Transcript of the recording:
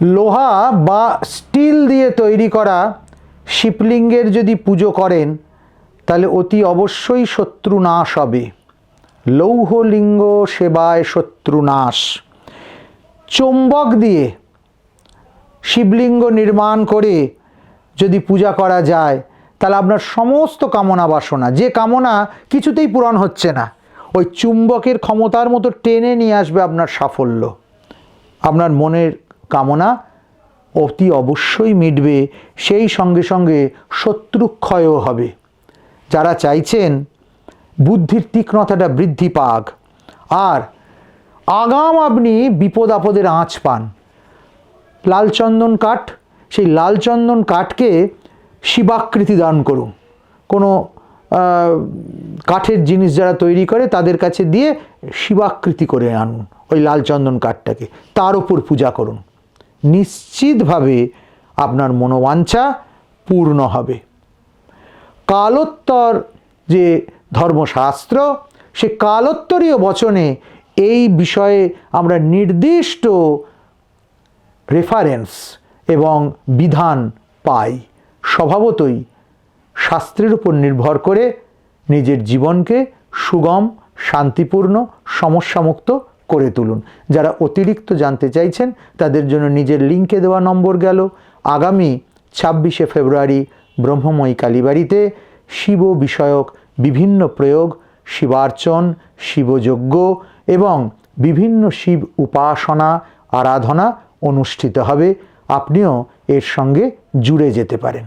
লোহা বা স্টিল দিয়ে তৈরি করা শিবলিঙ্গের যদি পুজো করেন, তাহলে অতি অবশ্যই শত্রু নাশ হবে। লৌহলিঙ্গ সেবায় শত্রু নাশ চৌম্বক দিয়ে শিবলিঙ্গ নির্মাণ করে যদি পূজা করা যায়, তাহলে আপনার সমস্ত কামনা বাসনা, যে কামনা কিছুতেই পূরণ হচ্ছে না, ওই চুম্বকের ক্ষমতার মতো টেনে নিয়ে আসবে আপনার সাফল্য। আপনার মনের কামনা অতি অবশ্যই মিটবে, সেই সঙ্গে সঙ্গে শত্রুক্ষয়ও হবে। যারা চাইছেন, বুদ্ধির তীক্ষ্ণতাটা বৃদ্ধি পাক। আর আগাম আপনি বিপদ আপদের আঁচ পান। লাল চন্দন কাঠ, সেই লাল চন্দন কাঠকে শিবাকৃতি দান করুন। কোনো কাঠের জিনিস যারা তৈরি করে, তাদের কাছে দিয়ে শিবাকৃতি করে আনুন ওই লাল চন্দন কাঠটাকে। তার উপর পূজা করুন। নিশ্চিতভাবে আপনার মনোবাঞ্ছা পূর্ণ হবে। কালোত্তর যে ধর্মশাস্ত্র, সে কালোত্তরীয় বচনে এই বিষয়ে আমরা নির্দিষ্ট রেফারেন্স এবং বিধান পাই। স্বভাবতই শাস্ত্রের উপর নির্ভর করে নিজের জীবনকে সুগম, শান্তিপূর্ণ, সমস্যামুক্ত করে তুলুন। যারা অতিরিক্ত জানতে চাইছেন, তাদের জন্য নিজের লিঙ্কে দেওয়া নম্বর গেল। আগামী ছাব্বিশে ফেব্রুয়ারি ব্রহ্মময়ী কালীবাড়িতে শিব বিষয়ক বিভিন্ন প্রয়োগ, শিবার্চন, শিবযজ্ঞ এবং বিভিন্ন শিব উপাসনা, আরাধনা অনুষ্ঠিত হবে। আপনিও এর সঙ্গে জুড়ে যেতে পারেন।